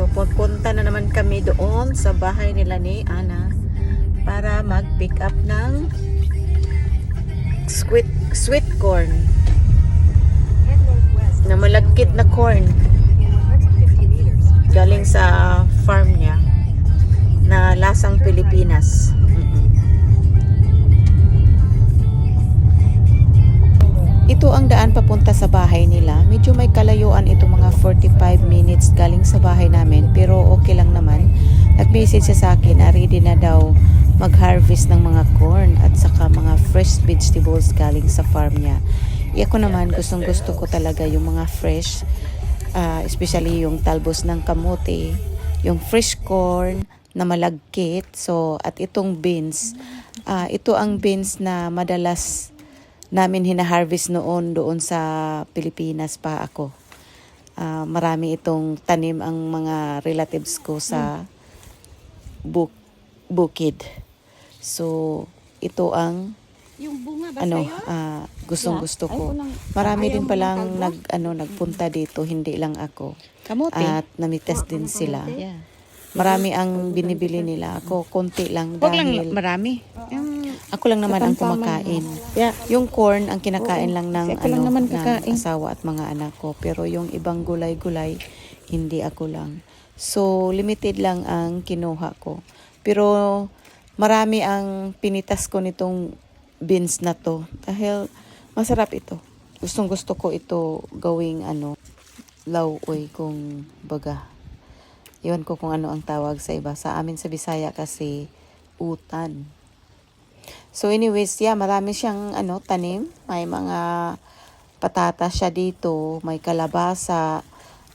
So pupunta na naman kami doon sa bahay nila ni Ana para mag-pick up ng sweet sweet corn na malagkit na corn galing sa farm niya na lasang Pilipinas. Ito ang daan papunta sa bahay nila. Medyo may kalayuan ito mga 45 minutes galing sa bahay namin pero okay lang naman. Nag-message siya sa akin na ready na daw mag-harvest ng mga corn at saka mga fresh vegetables galing sa farm niya. E ako naman gustong gusto ko talaga yung mga fresh ah, especially yung talbos ng kamote, yung fresh corn na malagkit. So, at itong beans, ah, ito ang beans na madalas namin hina-harvest noon doon sa Pilipinas pa ako. Ah, marami itong tanim ang mga relatives ko sa buk bukid. So, ito ang Yung bunga ba ano, sa'yo? ah, gustong gusto Ay, ko. Marami ayaw din palang nag ano nagpunta dito, hindi lang ako. Kamote. At namitas din sila. Yeah. Marami ang binibili nila. Ako konti lang Huwag lang dahil marami. Yung, ako lang naman ang kumakain. yeah. Yung corn ang kinakain Oo. lang ng Kasi ako lang ano naman ng kakain. asawa at mga anak ko. Pero yung ibang gulay-gulay hindi ako lang. So limited lang ang kinuha ko. Pero marami ang pinitas ko nitong beans na to dahil masarap ito. Gustong gusto ko ito gawing ano lauoy kung baga. Iwan ko kung ano ang tawag sa iba. Sa amin sa Bisaya kasi utan. So anyways, yeah, marami siyang ano tanim. May mga patatas siya dito, may kalabasa,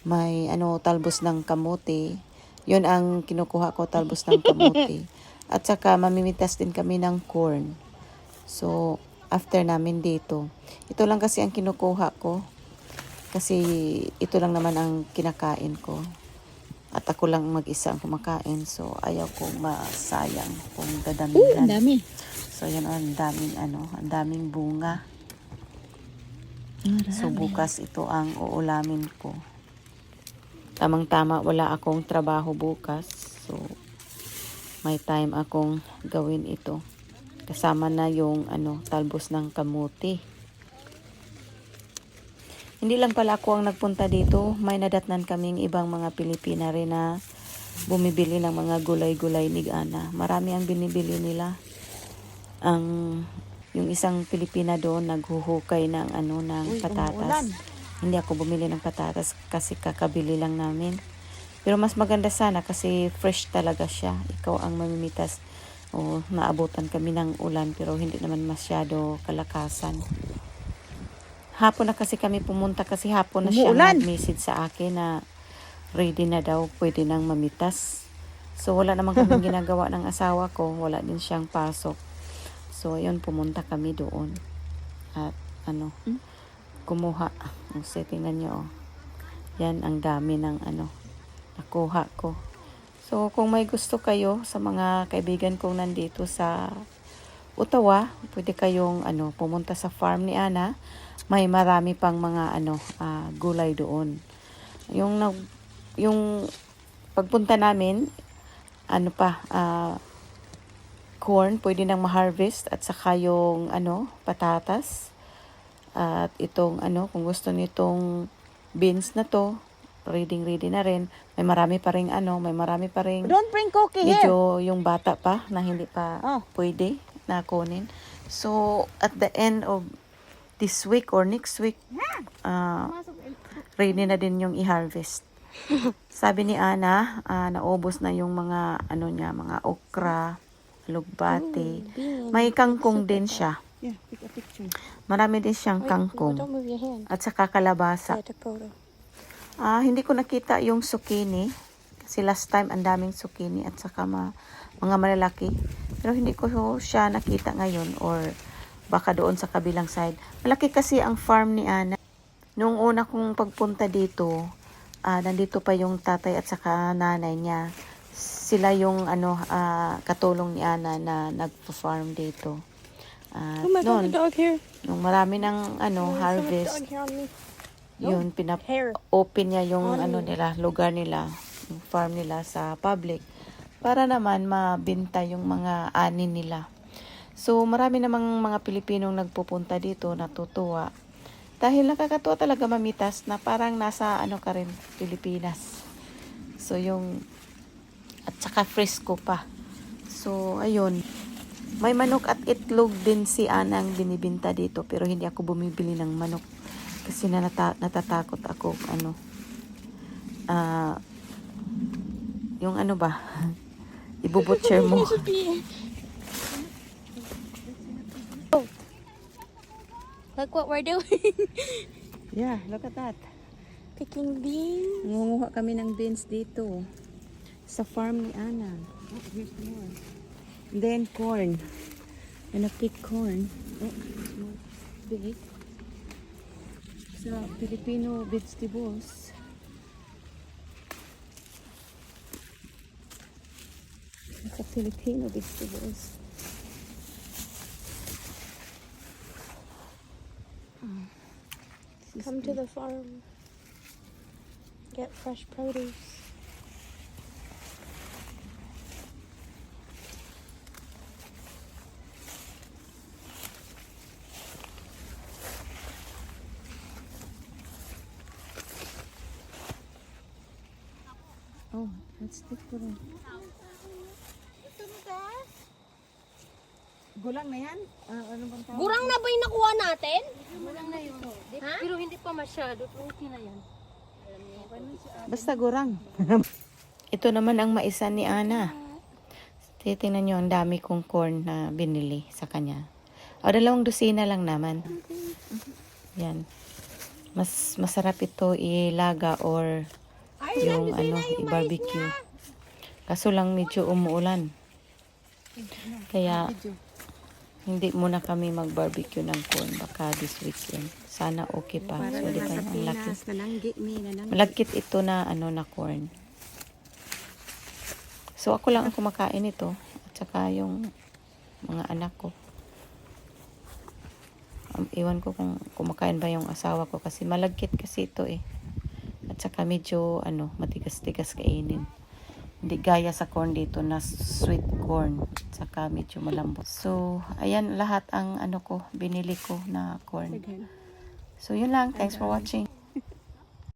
may ano talbos ng kamote. 'Yun ang kinukuha ko talbos ng kamote. At saka mamimitas din kami ng corn. So after namin dito, ito lang kasi ang kinukuha ko. Kasi ito lang naman ang kinakain ko. At ako lang mag-isa ang kumakain. So, ayaw kong masayang kung dadamihan. ang dami. So, yan ang daming ano, ang daming bunga. So, bukas ito ang uulamin ko. Tamang-tama, wala akong trabaho bukas. So, may time akong gawin ito. Kasama na yung ano, talbos ng kamuti. Hindi lang pala ako ang nagpunta dito. May nadatnan kaming ibang mga Pilipina rin na bumibili ng mga gulay-gulay ni Ana. Marami ang binibili nila. Ang yung isang Pilipina doon naghuhukay ng ano ng Uy, patatas. umuulan. Hindi ako bumili ng patatas kasi kakabili lang namin. Pero mas maganda sana kasi fresh talaga siya. Ikaw ang mamimitas. O naabutan kami ng ulan pero hindi naman masyado kalakasan. Hapon na kasi kami pumunta kasi hapon na siya Umuulan. nag-message sa akin na ready na daw, pwede nang mamitas. So wala naman kaming ginagawa ng asawa ko, wala din siyang pasok. So ayun, pumunta kami doon. At ano, Hmm? kumuha. Kasi tingnan nyo, oh. Yan ang dami ng ano, nakuha ko. So kung may gusto kayo sa mga kaibigan kong nandito sa Ottawa, pwede kayong ano, pumunta sa farm ni Ana. May marami pang mga ano, ah, gulay doon. Yung nag yung pagpunta namin, ano pa, ah, corn, pwede nang ma-harvest at saka yung ano, patatas. At itong ano, kung gusto nitong beans na to, ready ready na rin. May marami pa ring ano, may marami pa ring Don't bring cookie here. medyo yung bata pa na hindi pa Oh. pwede na kunin. So, at the end of this week or next week, ah, ready na din yung i-harvest. Sabi ni Ana, ah, naubos na yung mga ano niya, mga okra, lugbate. May kangkong din siya. Marami din siyang kangkong. At saka kalabasa. Ah, hindi ko nakita yung zucchini. Kasi last time ang daming zucchini at saka ma, mga malalaki. Pero hindi ko siya nakita ngayon or baka doon sa kabilang side. Malaki kasi ang farm ni Ana. Noong una kong pagpunta dito, ah, nandito pa yung tatay at saka nanay niya. Sila yung ano ah, katulong ni Ana na nagpo-farm dito. At Oh my God, noon, the dog here. nung marami ng ano, Oh, harvest, yun, pinap Hair. open niya yung On ano nila, lugar nila. yung farm nila sa public para naman mabenta yung mga ani nila. So, marami namang mga Pilipinong nagpupunta dito, natutuwa. Dahil nakakatuwa talaga mamitas na parang nasa ano ka rin, Pilipinas. So, yung at saka fresco pa. So, ayun. May manok at itlog din si Ana ang binibinta dito pero hindi ako bumibili ng manok kasi nanata- natatakot ako ano ah yung ano ba ibubutcher mo Look what we're doing. yeah look at that Picking beans. Ngunguha kami ng beans dito. Sa farm ni Ana. Oh, here's more. Then corn. And a pick corn. Oh, small. Big. Sa Filipino vegetables. Sa Filipino vegetables. Come to the farm. Get fresh produce. Oh, that's different. Gulang na yan? Ah, ano bang tawag? Gurang na ba yung nakuha natin? Gurang na yun. Ha? Pero hindi pa masyado. Okay na yan. Basta gurang. Ito naman ang maisan ni Ana. Titingnan nyo ang dami kong corn na binili sa kanya. O, dalawang dosina lang naman. Yan. Mas masarap ito ilaga or yung ano, i-barbecue. Kaso lang medyo umuulan. Kaya hindi muna kami mag-barbecue ng corn baka this weekend. Sana okay pa. So, di ba ang laki. Malagkit ito na ano na corn. So ako lang ang kumakain ito at saka yung mga anak ko. Um, iwan ko kung kumakain ba yung asawa ko kasi malagkit kasi ito eh. At saka medyo ano, matigas-tigas kainin. Hindi gaya sa corn dito na sweet corn. At saka medyo malambot. So, ayan lahat ang ano ko, binili ko na corn. So, yun lang. Thanks for watching.